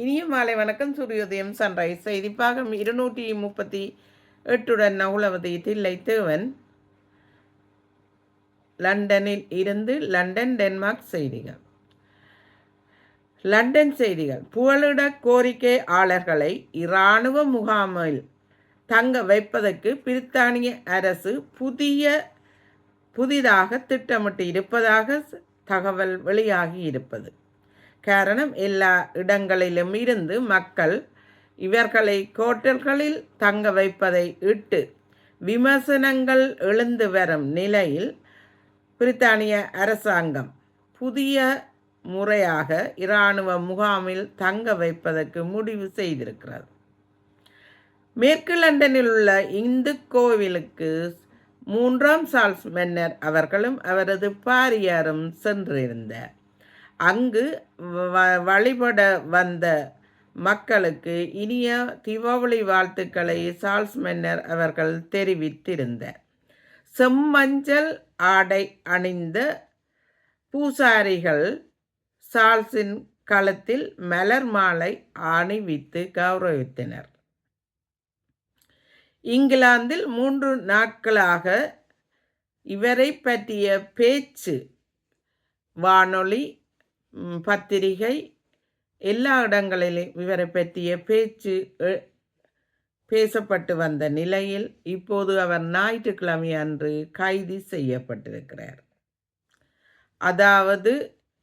இனிய மாலை வணக்கம். சூரியோதயம் சன்ரைஸ் செய்திப்பாகம் இருநூற்றி முப்பத்தி எட்டுடன் நகுலவதி தில்லை தேவன். லண்டனில் இருந்து லண்டன் டென்மார்க் செய்திகள். லண்டன் செய்திகள். புகலிட கோரிக்கையாளர்களை இராணுவ முகாமில் தங்க வைப்பதற்கு பிரித்தானிய அரசு புதிய புதிதாக திட்டமிட்டு இருப்பதாக தகவல் வெளியாகி இருப்பது. காரணம் எல்லா இடங்களிலும் இருந்து மக்கள் இவர்களை கோட்டல்களில் தங்க வைப்பதை இட்டு விமர்சனங்கள் எழுந்து வரும் நிலையில் பிரித்தானிய அரசாங்கம் புதிய முறையாக இராணுவ முகாமில் தங்க வைப்பதற்கு முடிவு செய்திருக்கிறது. மேற்கு லண்டனில் உள்ள இந்து கோவிலுக்கு மூன்றாம் சால்ஸ் மன்னர் அவர்களும் அவரது பாரியாரும் சென்றிருந்தார். அங்கு வழிபட வந்த மக்களுக்கு இனிய தீபாவளி வாழ்த்துக்களை சால்ஸ் மன்னர் அவர்கள் தெரிவித்திருந்தார். செம்மஞ்சள் ஆடை அணிந்த பூசாரிகள் சால்ஸின் களத்தில் மலர் மாலை அணிவித்து கௌரவித்தனர். இங்கிலாந்தில் மூன்று நாட்களாக இவரை பற்றிய பேச்சு வானொலி பத்திரிகை எல்லா இடங்களிலும் இவரை பற்றிய பேச்சு பேசப்பட்டு வந்த நிலையில் இப்போது அவர் ஞாயிற்றுக்கிழமை அன்று கைது செய்யப்பட்டிருக்கிறார். அதாவது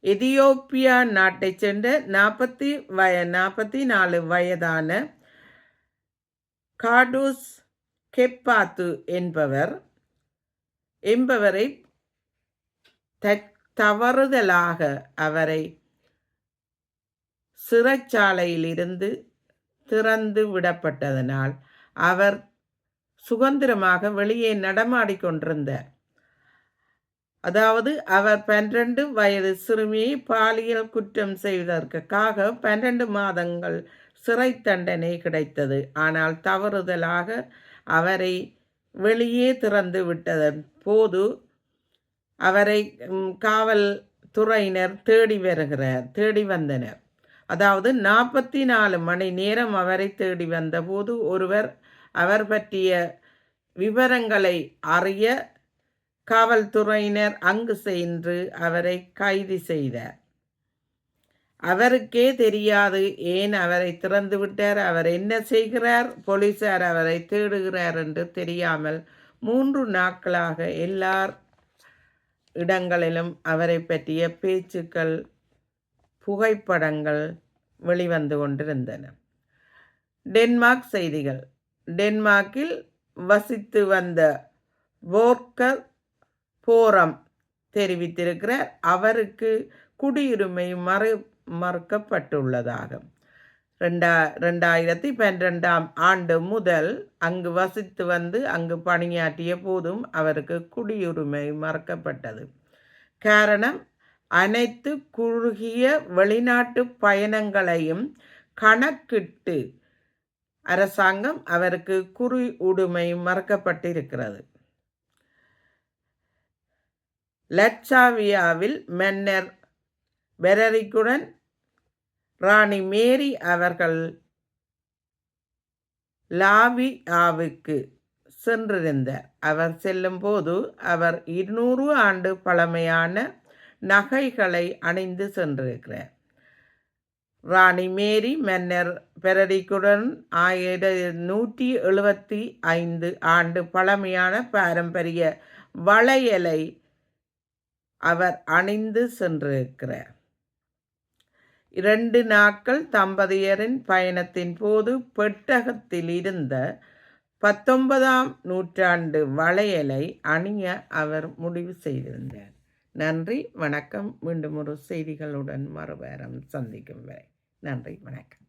எதியோப்பியா நாட்டை சேர்ந்த நாற்பத்தி வய நாற்பத்தி நாலு வயதான காடூஸ் கெப்பாத்து என்பவர் என்பவரை தவறுதலாக அவரை சிறைச்சாலையிலிருந்து திறந்து விடப்பட்டதனால் அவர் சுதந்திரமாக வெளியே நடமாடிக்கொண்டிருந்தார் அதாவது அவர் பன்னிரண்டு வயது சிறுமியை பாலியல் குற்றம் செய்வதற்காக பன்னிரண்டு மாதங்கள் சிறை தண்டனை கிடைத்தது. ஆனால் தவறுதலாக அவரை வெளியே திறந்து விட்டதன் போது அவரை காவல் துறையினர் தேடி வருகிறார் தேடி வந்தனர். அதாவது நாற்பத்தி நாலு மணி நேரம் அவரை தேடி வந்தபோது ஒருவர் அவர் பற்றிய விவரங்களை அறிய காவல்துறையினர் அங்கு சென்று அவரை கைது செய்தார். அவருக்கே தெரியாது ஏன் அவரை திறந்து விட்டார் அவர் என்ன செய்கிறார் போலீசார் அவரை தேடுகிறார் என்று தெரியாமல் மூன்று நாட்களாக எல்லார் இடங்களிலும் அவரை பற்றிய பேச்சுக்கள் புகைப்படங்கள் வெளிவந்து கொண்டிருந்தன. டென்மார்க் செய்திகள். டென்மார்க்கில் வசித்து வந்த வோர்க்கர் போரம் தெரிவித்திருக்கிறார். அவருக்கு குடியுரிமை மறு மறுக்கப்பட்டுள்ளதாகும் ரெண்டா ரெண்டாயிரத்தி பன்னிரெண்டாம் ஆண்டு முதல் அங்கு வசித்து வந்து அங்கு பணியாற்றிய போதும் அவருக்கு குடியுரிமை மறக்கப்பட்டது. காரணம் அனைத்து குறுகிய வெளிநாட்டு பயணங்களையும் கணக்கிட்டு அரசாங்கம் அவருக்கு குறி உடுமை மறக்கப்பட்டிருக்கிறது. லட்சாவியாவில் மன்னர் பெரரிக்குடன் ராணி மேரி அவர்கள் லாவியாவுக்கு சென்றிருந்தார் அவர் செல்லும்போது அவர் இருநூறு ஆண்டு பழமையான நகைகளை அணிந்து சென்றிருக்கிறார். ராணி மேரி மன்னர் பெரடிக்குடன் ஆயிர நூற்றி எழுபத்தி ஐந்து ஆண்டு பழமையான பாரம்பரிய வளையலை அவர் அணிந்து சென்றிருக்கிறார். இரண்டு நாட்கள் தம்பதியரின் பயணத்தின் போது பெட்டகத்தில் இருந்த பத்தொன்பதாம் நூற்றாண்டு வளையலை அணிய அவர் முடிவு செய்திருந்தார். நன்றி வணக்கம். மீண்டும் ஒரு செய்திகளுடன் மறுவாரம் சந்திக்கும் வரை. நன்றி வணக்கம்.